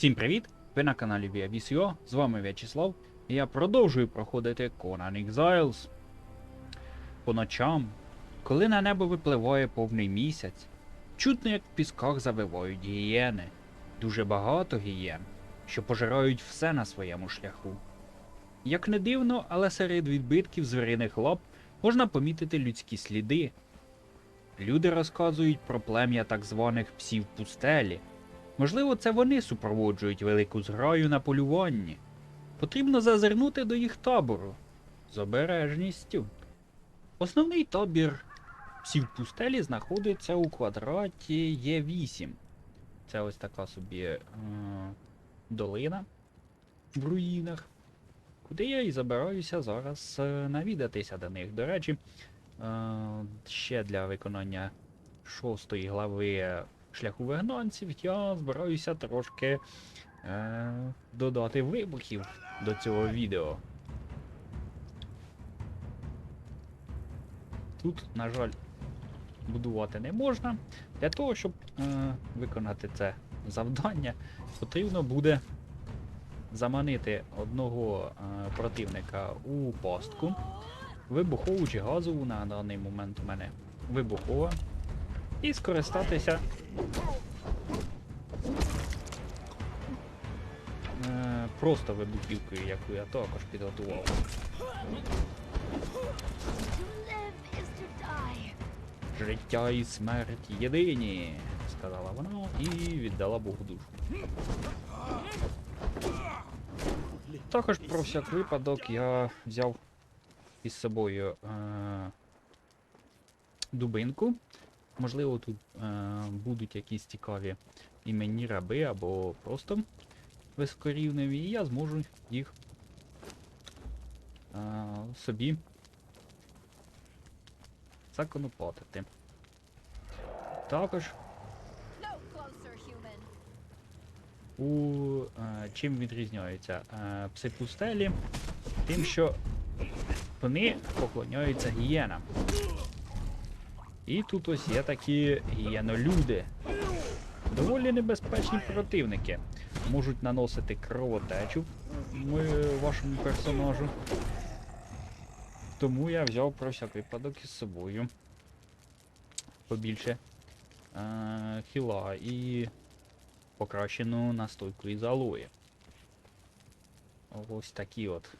Всім привіт! Ви на каналі ViaVisio, з вами В'ячеслав, і я продовжую проходити Conan Exiles. По ночам, коли на небо випливає повний місяць, чутно як в пісках завивають гієни. Дуже багато гієн, що пожирають все на своєму шляху. Як не дивно, але серед відбитків звіриних лап можна помітити людські сліди. Люди розказують про плем'я так званих псів пустелі. Можливо, це вони супроводжують велику зграю на полюванні. Потрібно зазирнути до їх табору з обережністю. Основний табір псів пустелі знаходиться у квадраті Є8. Це ось така собі е, долина в руїнах, куди я і забираюся зараз е, навідатися до них. До речі, е, ще для виконання шостої глави шляху вигнанців я збираюся трошки е, додати вибухів до цього відео. Тут, на жаль, будувати не можна. Для того, щоб е, виконати це завдання, потрібно буде заманити одного е, противника у пастку, вибухову чи газову на даний момент у мене вибухова, і скористатися е, просто вибухівкою, яку я також підготував. Життя і смерть єдині, сказала вона і віддала Богу душу. Також про всяк випадок я взяв із собою е, дубинку. Можливо, тут е, будуть якісь цікаві іменні раби або просто високорівневі, і я зможу їх е, собі законопатити. Також у е, чим відрізняються е, пси тим, що вони поклоняються гієнам. І тут ось є такі гієнолюди. Доволі небезпечні противники. Можуть наносити кровотечу вашому персонажу. Тому я взяв про всяк випадок із собою побільше е- хіла і покращену настойку із алої. Ось такі от.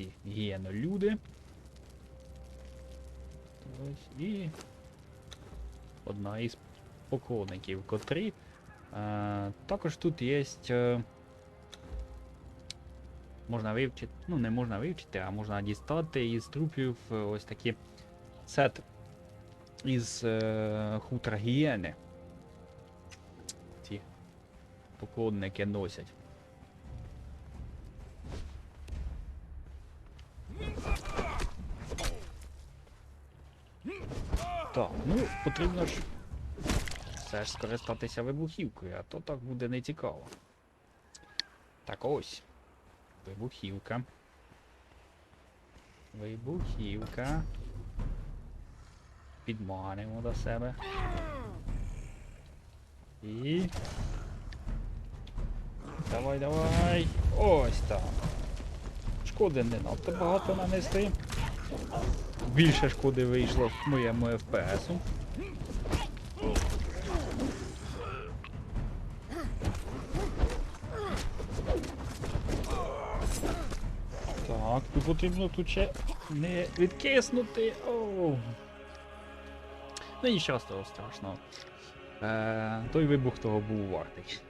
Ці гієнолюди. Ось і одна із поклонників, котрі. Е, також тут є. Е, можна вивчити, ну не можна вивчити, а можна дістати із трупів е, ось такі сет із е, хутра гієни. Ці поклонники носять. Так, ну потрібно ж все ж скористатися вибухівкою, а то так буде не цікаво. Так ось. Вибухівка. Вибухівка. Підманимо до себе. І. Давай, давай. Ось так. Шкоди не надто багато нанести. Більше шкоди вийшло в моєму FPS. Так, тут потрібно тут ще не відкиснути. Оу. Ну нічого з того страшного. Е, той вибух того був вартий.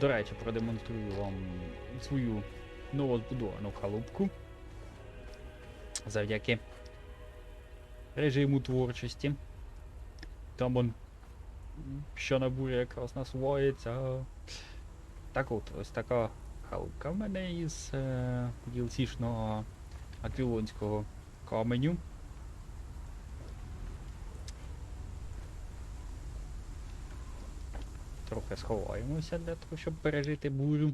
До речі, продемонструю вам свою новозбудовану халупку. Завдяки режиму творчості. Там он що на бурі якраз насувається. Так от, ось така халупка в мене із е, DLC-шного аквілонського каменю. Трохи сховаємося для того, щоб пережити бурю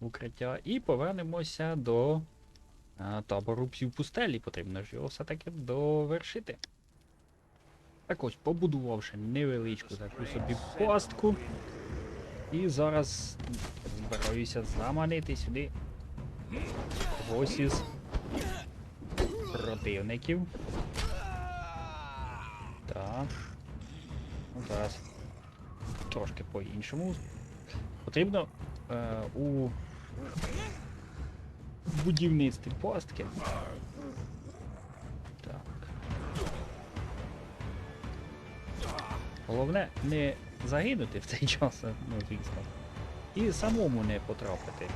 укриття. І повернемося до табору псів пустелі. Потрібно ж його все-таки довершити. Так ось, побудувавши невеличку таку собі пастку. І зараз збираюся заманити сюди когось із противників. Так. Ну, зараз трошки по-іншому. Потрібно е, у будівництві пастки. Так. Головне не загинути в цей час, ну, звісно. І самому не потрапити.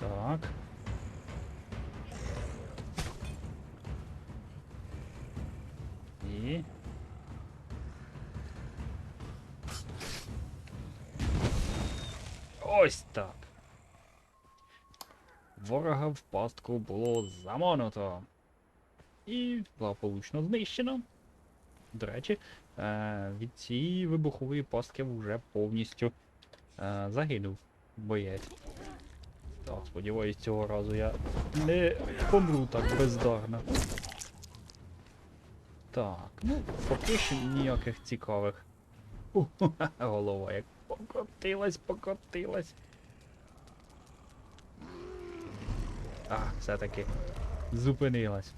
Так. І. Ось так. Ворога в пастку було замануто. І благополучно знищено. До речі, е, від цієї вибухової пастки вже повністю е, загинув боєць. Так, сподіваюсь, цього разу я не помру так бездарно. Так, ну, поки що ніяких цікавих. Голова як покотилась, покотилась. А, все-таки зупинилась.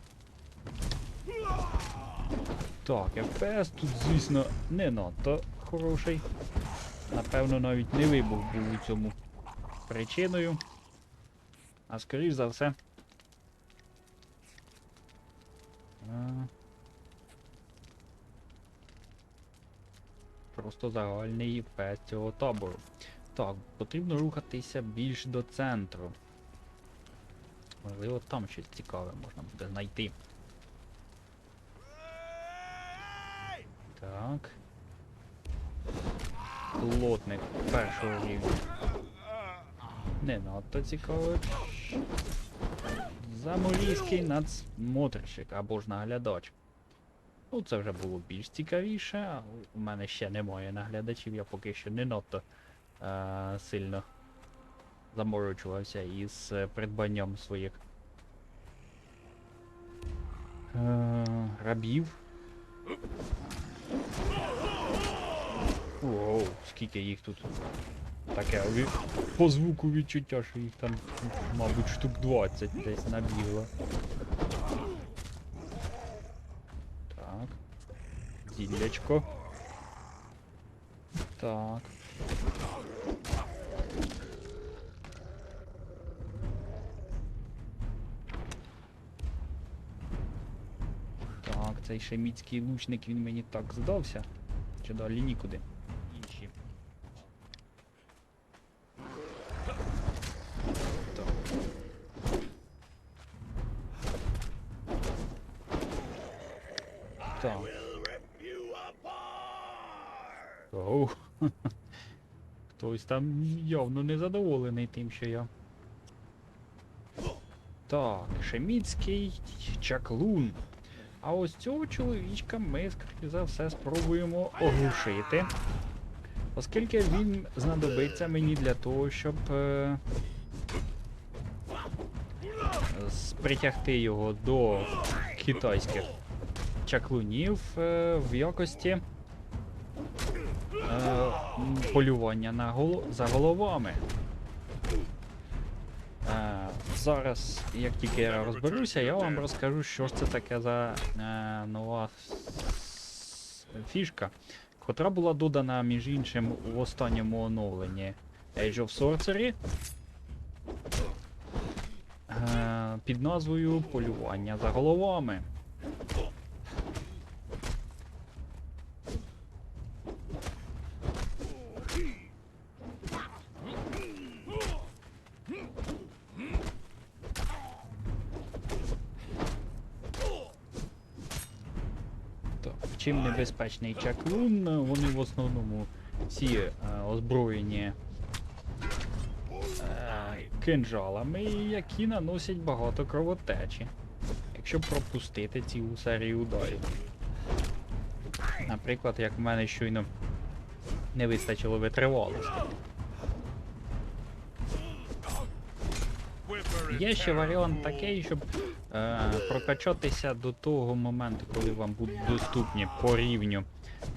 Так, FPS тут, звісно, не надто хороший. Напевно, навіть не вибух був у цьому причиною. А скоріш за все. Просто загальний FPS цього табору. Так, потрібно рухатися більш до центру. Можливо, там щось цікаве можна буде знайти. Так. Плотник першого рівня. Не надто цікавий. Заморійський надсмотрщик або ж наглядач. Ну, це вже було більш цікавіше, у мене ще немає наглядачів, я поки що не надто е- сильно заморочувався із е, придбанням своїх е- рабів. Оу, скільки їх тут. Таке по звуку відчуття, що їх там, мабуть, штук 20 десь набігло. Так. Зіллячко. Так. Цей шеміцький лучник, він мені так здався. Чи далі нікуди. Інші. Так. Так. Оу. Хтось там явно незадоволений тим, що я. Так, Шеміцький чаклун. А ось цього чоловічка ми, скоріше за все, спробуємо оглушити. Оскільки він знадобиться мені для того, щоб е, притягти його до китайських чаклунів е, в якості е, полювання на голо- за головами. Зараз, як тільки я розберуся, я вам розкажу, що ж це таке за е, нова фішка, котра була додана, між іншим, у останньому оновленні Age of Sorcery е, під назвою Полювання за головами. Так, чим небезпечний чаклун, е, вони в основному всі е, озброєні е, кинжалами, які наносять багато кровотечі. Якщо пропустити цілу серію ударів. Наприклад, як в мене щойно не вистачило витривалості. Є ще варіант такий, щоб е, прокачатися до того моменту, коли вам будуть доступні по рівню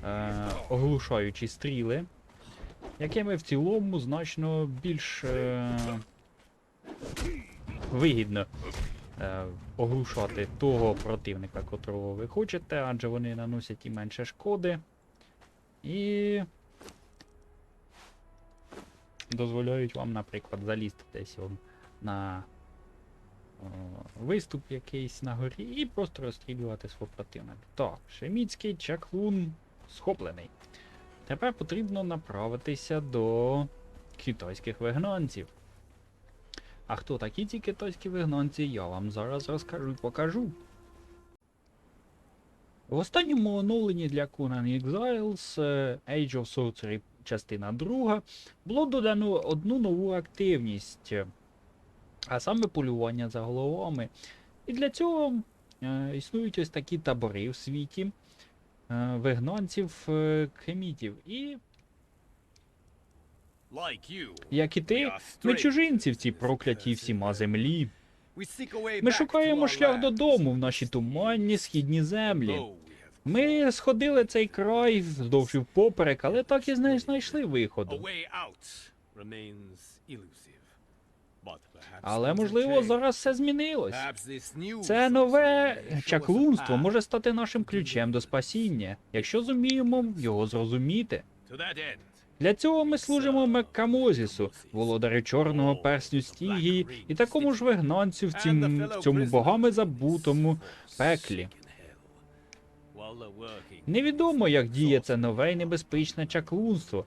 е, оглушаючі стріли, якими в цілому значно більш е, вигідно е, оглушати того противника, котрого ви хочете, адже вони наносять і менше шкоди. І дозволяють вам, наприклад, залізти десь на о, виступ якийсь на горі і просто розстрілювати свого противника. Так, Шеміцький чаклун схоплений. Тепер потрібно направитися до китайських вигнанців. А хто такі ці китайські вигнанці, я вам зараз розкажу і покажу. В останньому оновленні для Conan Exiles е, Age of Sorcery частина 2 було додано одну нову активність, а саме полювання за головами. І для цього е, існують ось такі табори в світі е, вигнанців е, кемітів. І, як і ти, ми чужинці в цій проклятій всіма землі. Ми шукаємо шлях додому в наші туманні східні землі. Ми сходили цей край вздовж і впоперек, але так і не знайшли виходу. Але можливо зараз все змінилось. Це нове чаклунство може стати нашим ключем до спасіння, якщо зуміємо його зрозуміти. Для цього ми служимо Меккамозісу, володарю чорного персню стігії, і такому ж вигнанцю в, цім, в цьому богами забутому пеклі. Невідомо, як діє це нове і небезпечне чаклунство.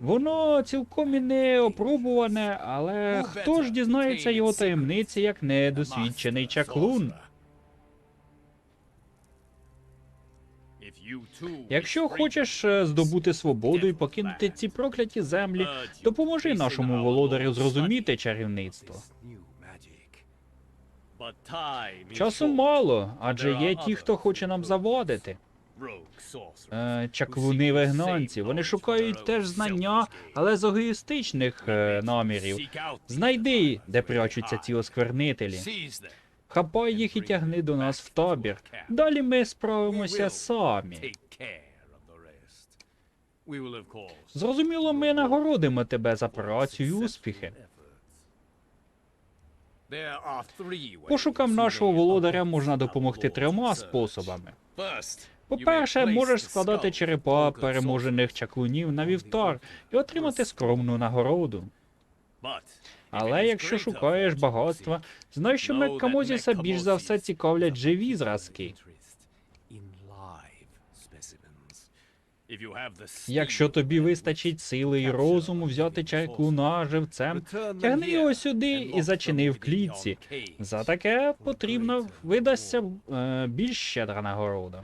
Воно цілком і не опробуване, але хто ж дізнається його таємниці, як недосвідчений чаклун? Якщо хочеш е, здобути свободу і покинути ці прокляті землі, допоможи нашому володарю зрозуміти чарівництво. Часу мало, адже є ті, хто хоче нам завадити. Е, чаклуни вигнанці. Вони шукають теж знання, але з егоїстичних е, намірів. Знайди, де прячуться ці осквернителі. Хапай їх і тягни до нас в табір. Далі ми справимося самі. Зрозуміло, ми нагородимо тебе за працю і успіхи. Пошукам нашого володаря можна допомогти трьома способами. По-перше, можеш складати черепа переможених чаклунів на вівтар і отримати скромну нагороду. Але якщо шукаєш багатства, знай, що Меккамозіса більш за все цікавлять живі зразки. Якщо тобі вистачить сили і розуму взяти чаклуна живцем, тягни його сюди і зачини в клітці. За таке потрібно видасться е, більш щедра нагорода.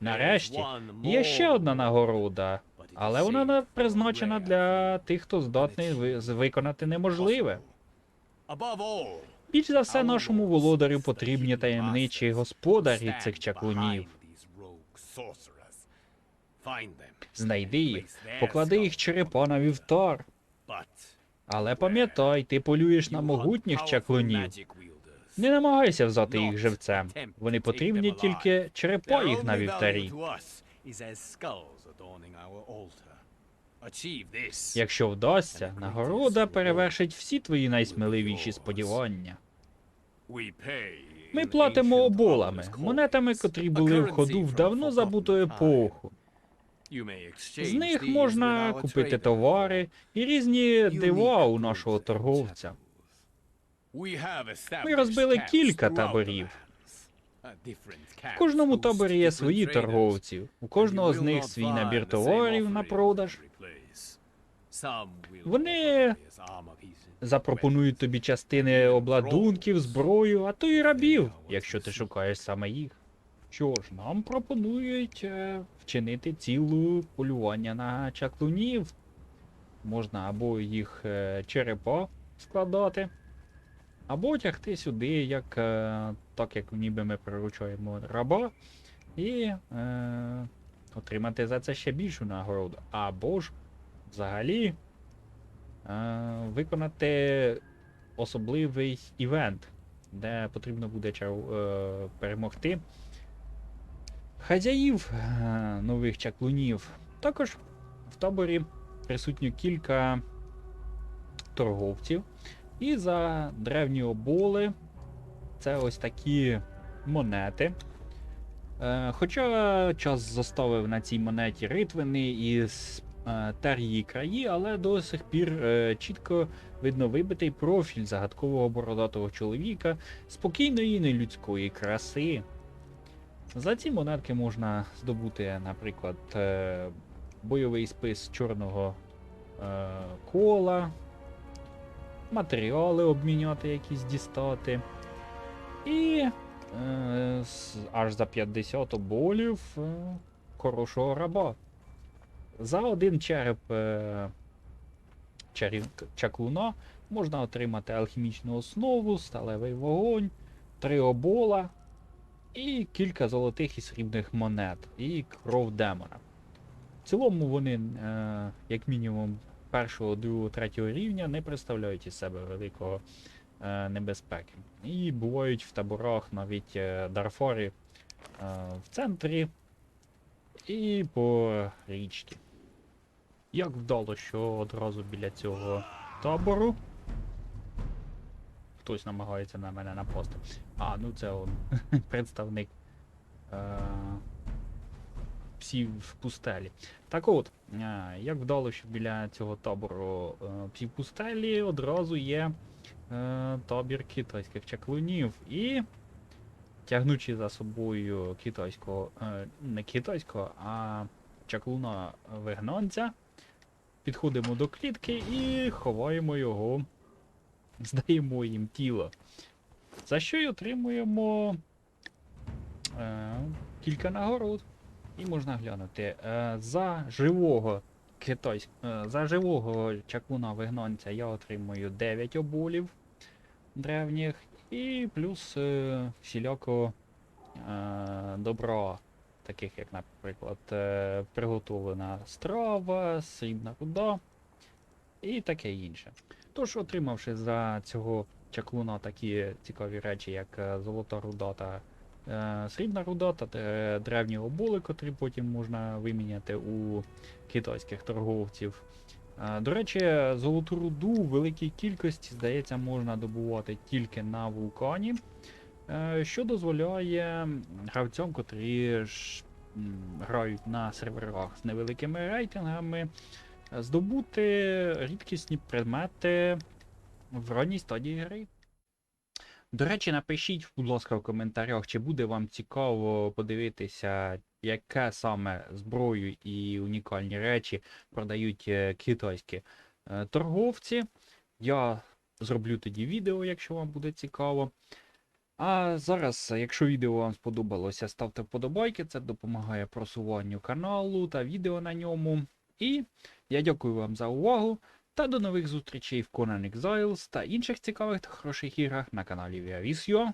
Нарешті, є ще одна нагорода, але вона призначена для тих, хто здатний виконати неможливе. Більш за все, нашому володарю потрібні таємничі господарі цих чаклунів. Знайди їх, поклади їх черепа на вівтар. Але пам'ятай, ти полюєш на могутніх чаклунів. Не намагайся взяти їх живцем. Вони потрібні тільки черепа їх на вівтарі. Якщо вдасться, нагорода перевершить всі твої найсміливіші сподівання. Ми платимо оболами, монетами, котрі були в ходу в давно забуту епоху. З них можна купити товари і різні дива у нашого торговця. Ми розбили кілька таборів. В кожному таборі є свої торговці, у кожного з них свій набір товарів на продаж. Вони Запропонують тобі частини обладунків, зброю, а то й рабів, якщо ти шукаєш саме їх. Що ж, нам пропонують е, вчинити цілу полювання на чаклунів. Можна або їх е, черепа складати, або тягти сюди, як, е, так як ніби ми приручаємо раба, і е, отримати за це ще більшу нагороду. Або ж взагалі е, виконати особливий івент, де потрібно буде чар- е, перемогти хазяїв е, нових чаклунів. Також в таборі присутньо кілька торговців. І за древні оболи це ось такі монети. Е, Хоча час заставив на цій монеті ритвини і е, тер її краї, але до сих пір е, чітко видно вибитий профіль загадкового бородатого чоловіка спокійної нелюдської краси. За ці монетки можна здобути, наприклад, бойовий спис чорного кола, матеріали обміняти якісь дістати. І е, аж за 50 оболів е, хорошого раба. За один череп е, чарів, чаклуна можна отримати алхімічну основу, сталевий вогонь, три обола і кілька золотих і срібних монет, і кров демона. В цілому вони, е, як мінімум, першого, другого, третього рівня не представляють із себе великого е, небезпеки. І бувають в таборах навіть е, Дарфорі е, в центрі і по річці. Як вдало, що одразу біля цього табору. Хтось намагається на мене напасти. А, ну це он представник е, псів в. Так от, е, як вдало, що біля цього табору е, псів одразу є е, табір китайських чаклунів. І тягнучи за собою китайського, не китайського, а чаклуна вигнанця, підходимо до клітки і ховаємо його, здаємо їм тіло. За що й отримуємо е, кілька нагород. І можна глянути. Е, за живого китайсь... е, за живого чаклуна вигнанця я отримую 9 оболів древніх і плюс е, всіляко добра, таких як, наприклад, приготовлена страва, срібна руда і таке інше. Тож, отримавши за цього чаклуна такі цікаві речі, як золота руда та срібна руда та е, древні оболи, котрі потім можна виміняти у китайських торговців. Е, До речі, золоту руду в великій кількості, здається, можна добувати тільки на вулкані, е, що дозволяє гравцям, котрі ж грають на серверах з невеликими рейтингами, е, здобути рідкісні предмети в ранній стадії гри. До речі, напишіть, будь ласка, в коментарях, чи буде вам цікаво подивитися, яке саме зброю і унікальні речі продають е, китайські е, торговці. Я зроблю тоді відео, якщо вам буде цікаво. А зараз, якщо відео вам сподобалося, ставте вподобайки, це допомагає просуванню каналу та відео на ньому. І я дякую вам за увагу. Та до нових зустрічей в Conan Exiles та інших цікавих та хороших іграх на каналі ViaVisio.